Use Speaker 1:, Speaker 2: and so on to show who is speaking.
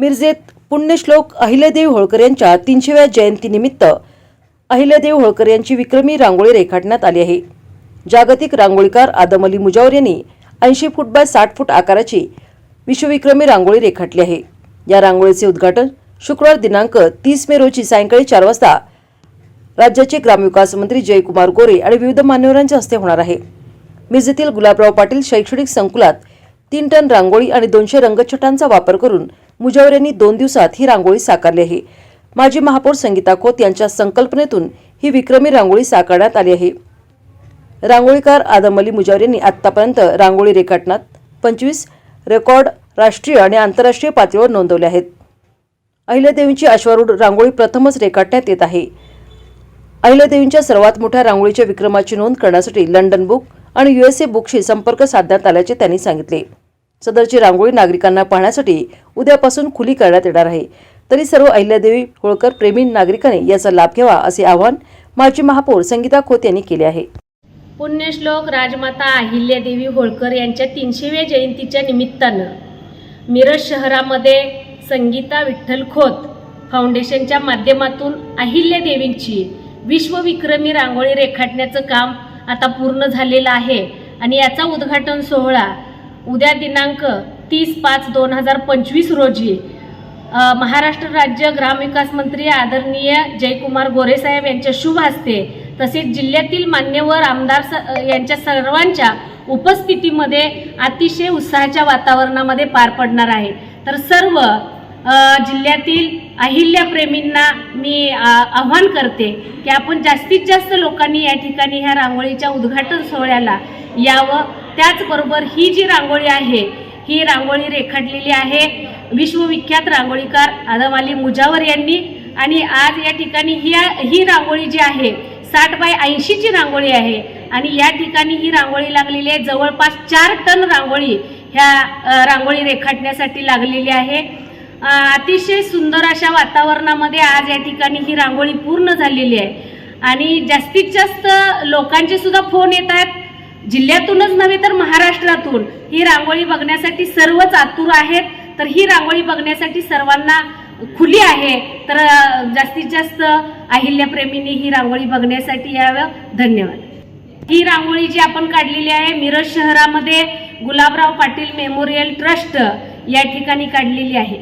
Speaker 1: मिरजेत पुण्यश्लोक अहिल्यादेवी होळकर यांच्या तीनशेव्या जयंतीनिमित्त अहिल्यादेवी होळकर यांची विक्रमी रांगोळी रेखाटण्यात आली आहे. जागतिक रांगोळीकार आदम अली मुजावर यांनी ऐंशी फूट बाय साठ फूट आकाराची विश्वविक्रमी रांगोळी रेखाटली आहे. या रांगोळीचे उद्घाटन शुक्रवार दिनांक तीस मे रोजी सायंकाळी चार वाजता राज्याचे ग्रामविकास मंत्री जयकुमार गोरे आणि विविध मान्यवरांच्या हस्ते होणार आहे. मिरजेतील गुलाबराव पाटील शैक्षणिक संकुलात तीन टन रांगोळी आणि दोनशे रंगछटांचा वापर करून मुजावर यांनी दोन दिवसात ही रांगोळी साकारली आहे. माजी महापौर संगीता खोत यांच्या संकल्पनेतून ही विक्रमी रांगोळी साकारण्यात आली आहे. रांगोळीकार आदम अली मुजावर यांनी आत्तापर्यंत रांगोळी रेखाटनात पंचवीस रेकॉर्ड राष्ट्रीय आणि आंतरराष्ट्रीय पातळीवर नोंदवले आहेत. अहिल्यादेवींची अश्वारूढ रांगोळी प्रथमच रेखाटण्यात येत आहे. अहिल्यादेवींच्या सर्वात मोठ्या रांगोळीच्या विक्रमाची नोंद करण्यासाठी लंडन बुक आणि युएसए बुकशी संपर्क साधण्यात आल्याचे त्यांनी सांगितले. सदरची रांगोळी नागरिकांना पाहण्यासाठी उद्यापासून खुली करण्यात येणार आहे. तरी सर्व अहिल्यादेवी होळकर प्रेमी नागरिकांनी याचा लाभ घ्यावा असे आवाहन माजी महापौर संगीता खोत यांनी केले आहे.
Speaker 2: पुण्यश्लोक राजमाता अहिल्यादेवी होळकर यांच्या तीनशेव्या जयंतीच्या निमित्तानं मिरज शहरामध्ये संगीता विठ्ठल खोत फाउंडेशनच्या माध्यमातून अहिल्यादेवींची विश्वविक्रमी रांगोळी रेखाटण्याचं काम आता पूर्ण झालेलं आहे आणि याचा उद्घाटन सोहळा उद्या दिनांक तीस पाच दोन हजार पंचवीस रोजी महाराष्ट्र राज्य ग्रामविकास मंत्री आदरणीय जयकुमार गोरेसाहेब यांच्या शुभ हस्ते तसेच जिल्ह्यातील मान्यवर आमदार स यांच्या सर्वांच्या उपस्थितीमध्ये अतिशय उत्साहाच्या वातावरणामध्ये पार पडणार आहे. तर सर्व जिल्ह्यातील अहिल्याप्रेमींना मी आव्हान करते की आपण जास्तीत जास्त लोकांनी या ठिकाणी ह्या रांगोळीच्या उद्घाटन सोहळ्याला यावं. त्याचबरोबर ही जी रांगोळी आहे ही रांगोळी रेखाटलेली आहे विश्वविख्यात रांगोळीकार आदम अली मुजावर यांनी. आणि आज या ठिकाणी ही ही रांगोळी जी आहे साठ बाय ऐंशीची रांगोळी आहे. आणि या ठिकाणी ही रांगोळी लागलेली आहे जवळपास चार टन रांगोळी ह्या रांगोळी रेखाटण्यासाठी लागलेली आहे. अतिशय सुंदर अशा वातावरणामध्ये आज या ठिकाणी ही रांगोळी पूर्ण झालेली आहे. आणि जास्तीत जास्त लोकांचे सुद्धा फोन येत आहेत. जिल्ह्यातूनच नव्हे तर महाराष्ट्रातून. ही रांगोळी बघण्यासाठी सर्वच आतुर आहेत. तर ही रांगोळी बघण्यासाठी सर्वांना खुली आहे. तर जास्तीत जास्त अहिल्याप्रेमींनी ही रांगोळी बघण्यासाठी यावं. धन्यवाद. ही रांगोळी जी आपण काढलेली आहे मिरज शहरामध्ये गुलाबराव पाटील मेमोरियल ट्रस्ट या ठिकाणी काढलेली आहे.